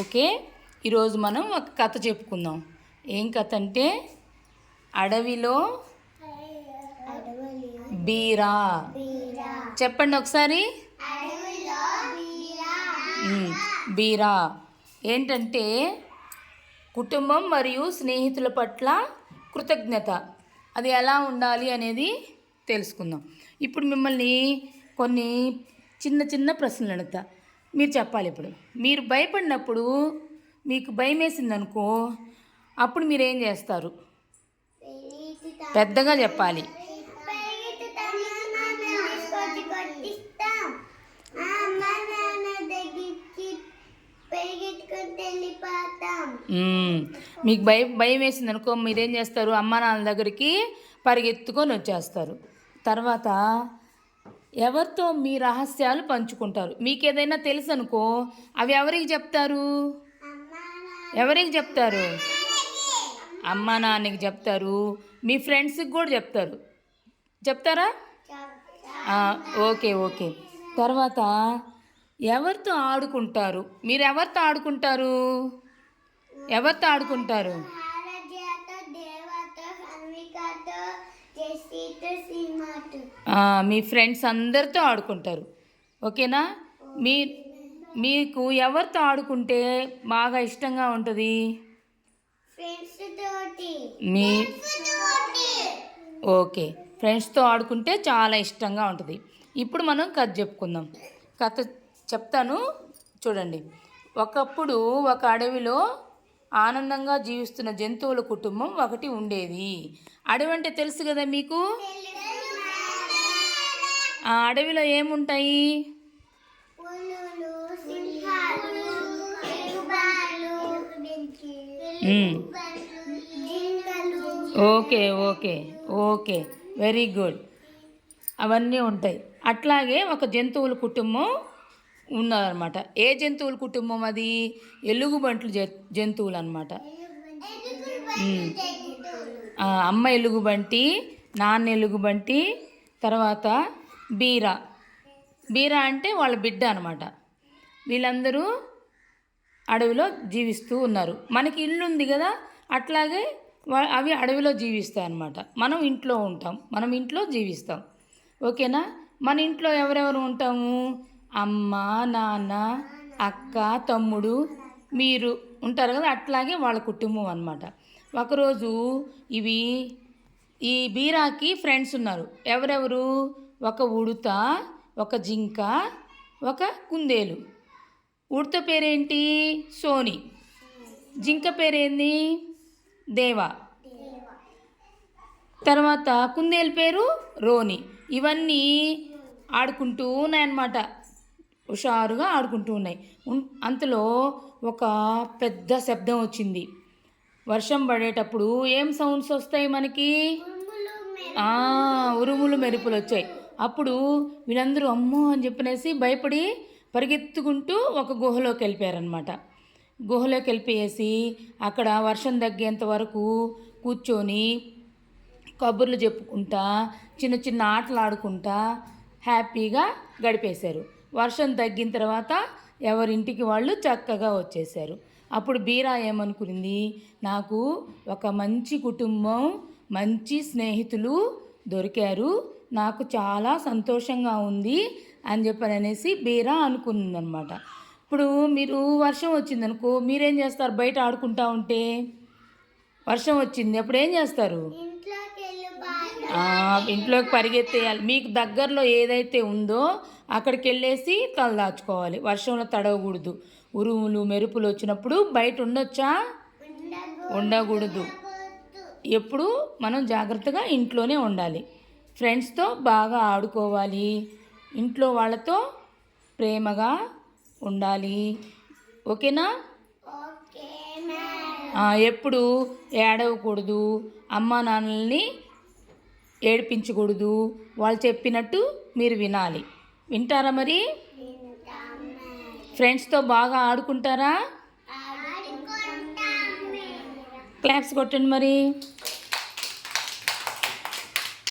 Okay? ఈరోజు మనం ఒక కథ చెప్పుకుందాం. ఏం కథ అంటే అడవిలో బీరా. చెప్పండి ఒకసారి. బీరా. ఏంటంటే కుటుంబం మరియు స్నేహితుల పట్ల కృతజ్ఞత. అది ఎలా ఉండాలి అనేది తెలుసుకుందాం. ఇప్పుడు మిమ్మల్ని కొన్ని చిన్న చిన్న ప్రశ్నలు అడుగుతా. మీరు చెప్పాలి ఇప్పుడు. మీరు భయపడినప్పుడు మీకు భయం వేసిందనుకో అప్పుడు మీరు ఏం చేస్తారు? పెద్దగా చెప్పాలి. మీకు భయం భయం వేసింది అనుకో మీరేం చేస్తారు? అమ్మా నాన్న దగ్గరికి పరిగెత్తుకొని వచ్చేస్తారు. తర్వాత ఎవరితో మీ రహస్యాలు పంచుకుంటారు? మీకు ఏదైనా తెలుసు అనుకో అవి ఎవరికి చెప్తారు? ఎవరికి చెప్తారు? అమ్మ నాన్నకి చెప్తారు. మీ ఫ్రెండ్స్కి కూడా చెప్తారు. చెప్తారా? Okay okay. తర్వాత ఎవరితో ఆడుకుంటారు? మీరు ఎవరితో ఆడుకుంటారు? ఎవరితో ఆడుకుంటారు? మీ ఫ్రెండ్స్ అందరితో ఆడుకుంటారు. ఓకేనా? మీ మీకు ఎవరితో ఆడుకుంటే బాగా ఇష్టంగా ఉంటుంది? మీ ఓకే. ఫ్రెండ్స్తో ఆడుకుంటే చాలా ఇష్టంగా ఉంటుంది. ఇప్పుడు మనం కథ చెప్పుకుందాం. కథ చెప్తాను. చూడండి. ఒకప్పుడు ఒక అడవిలో ఆనందంగా జీవిస్తున్న జంతువుల కుటుంబం ఒకటి ఉండేది. అడవి అంటే తెలుసు కదా మీకు? ఆ అడవిలో ఏముంటాయి? Okay okay okay. Very good. అవన్నీ ఉంటాయి. అట్లాగే ఒక జంతువుల కుటుంబం ఉన్నదన్నమాట. ఏ జంతువుల కుటుంబం అది? ఎలుగుబంట్లు జంతువులు అనమాట అమ్మ ఎలుగుబంటి నాన్న ఎలుగుబంటి తర్వాత బీరా. బీరా అంటే వాళ్ళ బిడ్డ అనమాట వీళ్ళందరూ అడవిలో జీవిస్తూ ఉన్నారు. మనకి ఇల్లు ఉంది కదా అట్లాగే అవి అడవిలో జీవిస్తాయి అన్నమాట. మనం ఇంట్లో ఉంటాం మనం ఇంట్లో జీవిస్తాం. ఓకేనా? మన ఇంట్లో ఎవరెవరు ఉంటాము? అమ్మ నాన్న అక్క తమ్ముడు మీరు ఉంటారు కదా అట్లాగే వాళ్ళ కుటుంబం అనమాట ఒకరోజు ఇవి ఈ బీరాకి ఫ్రెండ్స్ ఉన్నారు. ఎవరెవరు? ఒక ఉడుత ఒక జింక ఒక కుందేలు. ఉడత పేరేంటి? సోని. జింక పేరేంది? దేవా. తర్వాత కుందేలు పేరు రోని. ఇవన్నీ ఆడుకుంటూ ఉన్నాయన్నమాట. హుషారుగా ఆడుకుంటూ ఉన్నాయి. ఉన్- అంతలో ఒక పెద్ద శబ్దం వచ్చింది. వర్షం పడేటప్పుడు ఏం సౌండ్స్ వస్తాయి మనకి? ఉరుములు మెరుపులు వచ్చాయి. అప్పుడు వీళ్ళందరూ అమ్మో అని చెప్పనేసి భయపడి పరిగెత్తుకుంటూ ఒక గుహలోకి వెళ్ళిపోయారనమాట గుహలోకి వెళ్ళిపోయేసి అక్కడ వర్షం తగ్గేంత వరకు కూర్చొని కబుర్లు చెప్పుకుంటా చిన్న చిన్న ఆటలు ఆడుకుంటా హ్యాపీగా గడిపేశారు. వర్షం తగ్గిన తర్వాత ఎవరింటికి వాళ్ళు చక్కగా వచ్చేసారు అప్పుడు బీరా ఏమనుకుంది నాకు ఒక మంచి కుటుంబం మంచి స్నేహితులు దొరికారు. నాకు చాలా సంతోషంగా ఉంది అని చెప్పని అనేసి బీరా అనుకుందనమాట ఇప్పుడు మీరు వర్షం వచ్చిందనుకో మీరేం చేస్తారు? బయట ఆడుకుంటా ఉంటే వర్షం వచ్చింది అప్పుడు ఏం చేస్తారు? ఇంట్లోకి పరిగెత్తేయాలి. మీకు దగ్గరలో ఏదైతే ఉందో అక్కడికి వెళ్ళేసి తలదాచుకోవాలి వర్షంలో తడవకూడదు. ఉరుములు మెరుపులు వచ్చినప్పుడు బయట ఉండొచ్చా? ఉండకూడదు. ఎప్పుడు మనం జాగ్రత్తగా ఇంట్లోనే ఉండాలి. ఫ్రెండ్స్తో బాగా ఆడుకోవాలి. ఇంట్లో వాళ్ళతో ప్రేమగా ఉండాలి. ఓకేనా? ఎప్పుడు ఏడవకూడదు. అమ్మా నాన్నల్ని ఏడిపించకూడదు. వాళ్ళు చెప్పినట్టు మీరు వినాలి. వింటారా మరి? ఫ్రెండ్స్తో బాగా ఆడుకుంటారా? ఆడుకుంటాం. క్లాప్స్ కొట్టండి మరి.